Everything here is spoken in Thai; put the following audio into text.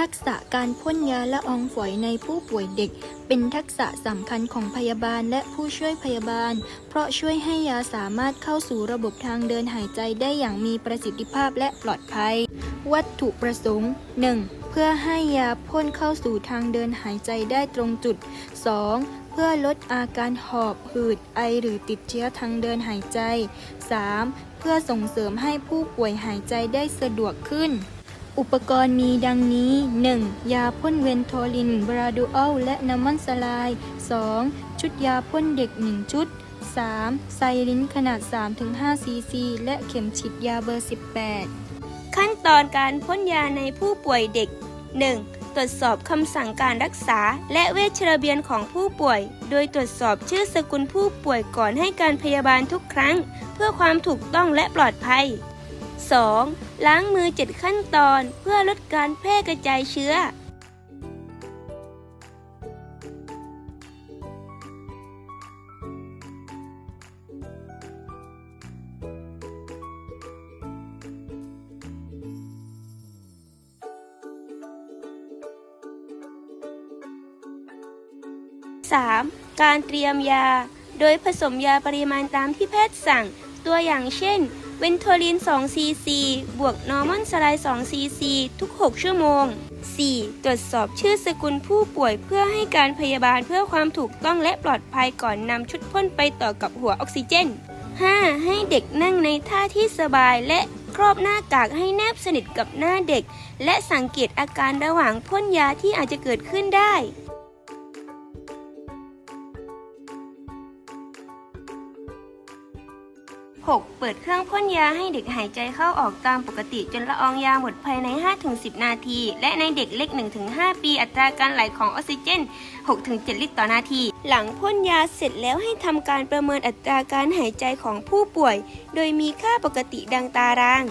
ทักษะการพ่นยาละอองฝอยในผู้ป่วยเด็ก เป็นทักษะสำคัญของพยาบาลและผู้ช่วยพยาบาล เพราะช่วยให้ยาสามารถเข้าสู่ระบบทางเดินหายใจได้อย่างมีประสิทธิภาพและปลอดภัย วัตถุประสงค์ 1. เพื่อให้ยาพ่นเข้าสู่ทางเดินหายใจได้ตรงจุด 2. เพื่อลดอาการหอบหืดไอหรือติดเชื้อทางเดินหายใจ 3. เพื่อส่งเสริมให้ผู้ป่วยหายใจได้สะดวกขึ้น อุปกรณ์มีดังนี้ 1. ยาพ่นเวนโทลินบราดูอัลและน้ำมันสลาย 2. ชุดยาพ่นเด็ก 1 ชุด 3. ไซรินขนาด 3-5 ซีซี และเข็มฉีดยาเบอร์ 18 ขั้นตอนการพ่นยาในผู้ป่วยเด็ก 1. ตรวจสอบคำสั่งการรักษา และเวชระเบียนของผู้ป่วย โดยตรวจสอบชื่อสกุลผู้ป่วยก่อนให้การพยาบาลทุกครั้ง เพื่อความถูกต้องและปลอดภัย 2. ล้างมือ 7 ขั้นตอนเพื่อลดการแพร่กระจายเชื้อ 3. การเตรียมยา โดยผสมยาปริมาณตามที่แพทย์สั่ง ตัวอย่างเช่น เวนโทลิน2ซีซีบวกนอร์มอนสไลด์2ซีซีทุก 6 ชั่วโมง 4. ตรวจสอบชื่อสกุลผู้ป่วยเพื่อให้การพยาบาลเพื่อความถูกต้องและปลอดภัยก่อนนำชุดพ่นไปต่อกับหัวออกซิเจน 5. ให้เด็กนั่งในท่าที่สบายและครอบหน้ากากให้แนบสนิทกับหน้าเด็ก และสังเกตอาการระหว่างพ่นยาที่อาจจะเกิดขึ้นได้ 6. เปิดเครื่องพ่นยาให้เด็กหายใจเข้าออกตามปกติจนละอองยาหมดภายใน 5-10 นาที และในเด็กเล็ก 1-5 ปีอัตราการไหลของออกซิเจน 6-7 ลิตรต่อนาที หลังพ่นยาเสร็จแล้วให้ทำการประเมินอัตราการหายใจของผู้ป่วย โดยมีค่าปกติดังตาราง